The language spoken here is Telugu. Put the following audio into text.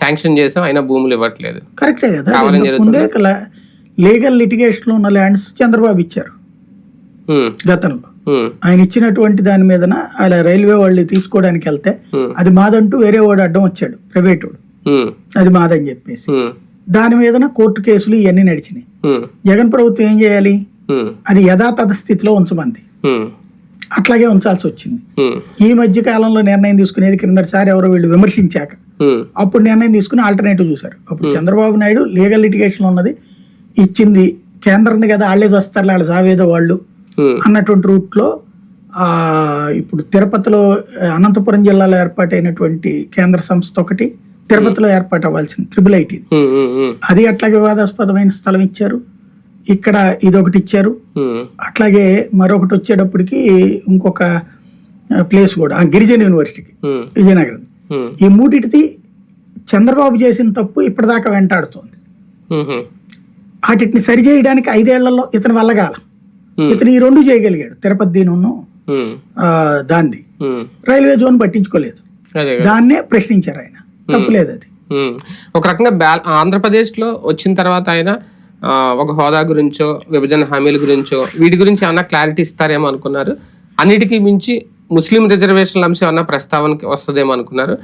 శాంక్షన్ చేసాం అయినా భూములు ఇవ్వట్లేదు. కరెక్టే కదా ముందే లీగల్ లిటిగేషన్ ఉన్న ల్యాండ్స్ చంద్రబాబు ఇచ్చారు. గతంలో. ఆయన ఇచ్చినటువంటి దాని మీదన అలా రైల్వే వాళ్ళు తీసుకోవడానికి వెళ్తే. అది మాదంటూ వేరే వాడు అడ్డం వచ్చాడు ప్రైవేట్ వాడు. అది మాదని చెప్పేసి. దాని మీదన కోర్టు కేసులు ఇవన్నీ నడిచినాయి. జగన్ ప్రభుత్వం ఏం చేయాలి? అది యథాతథ స్థితిలో ఉంచమంది. అట్లాగే ఉంచాల్సి వచ్చింది. ఈ మధ్య కాలంలో నిర్ణయం తీసుకునేది క్రిందటిసారి ఎవరో వీళ్ళు విమర్శించాక. అప్పుడు నిర్ణయం తీసుకుని ఆల్టర్నేటివ్ చూశారు. అప్పుడు చంద్రబాబు నాయుడు లీగల్ లిటిగేషన్ ఉన్నది. ఇచ్చింది కేంద్రంది కదా వాళ్ళే చేస్తారు వాళ్ళు సావేదో వాళ్ళు ఉమ్, అన్నటువంటి రూట్లో ఆ, ఇప్పుడు తిరుపతిలో అనంతపురం జిల్లాలో ఏర్పాటైనటువంటి కేంద్ర సంస్థ ఒకటి తిరుపతిలో ఏర్పాటు అవ్వాల్సిన త్రిబుల్ ఐటీ. అది అట్లాగే వివాదాస్పదమైన స్థలం ఇచ్చారు. ఇక్కడ ఇది ఒకటి ఇచ్చారు అట్లాగే మరొకటి వచ్చేటప్పటికి ఇంకొక ప్లేస్ కూడా ఆ గిరిజన యూనివర్సిటీకి విజయనగరం. ఈ మూటిటిది చంద్రబాబు చేసిన తప్పు ఇప్పటిదాకా వెంటాడుతోంది. ఉమ్, వాటిని సరిచేయడానికి ఐదేళ్ళలో ఇతను వెళ్ళగాల. Hmm. ఇతను ఈ రెండు చేయగలిగాడు. తిరుపతి దీనును. ఉమ్, రైల్వే జోన్ పట్టించుకోలేదు. దాన్నే ప్రశ్నించారు ఆయన. తప్పులేదు అది. ఒక రకంగా బ్యాల్ ఆంధ్రప్రదేశ్లో వచ్చిన తర్వాత ఆయన ఒక హోదా గురించో విభజన హామీల గురించో వీటి గురించి ఏమన్నా క్లారిటీ ఇస్తారేమో అనుకున్నారు. అన్నిటికీ మించి ముస్లిం రిజర్వేషన్ల అంశం ఏమన్నా ప్రస్తావనకి వస్తుందేమో అనుకున్నారు.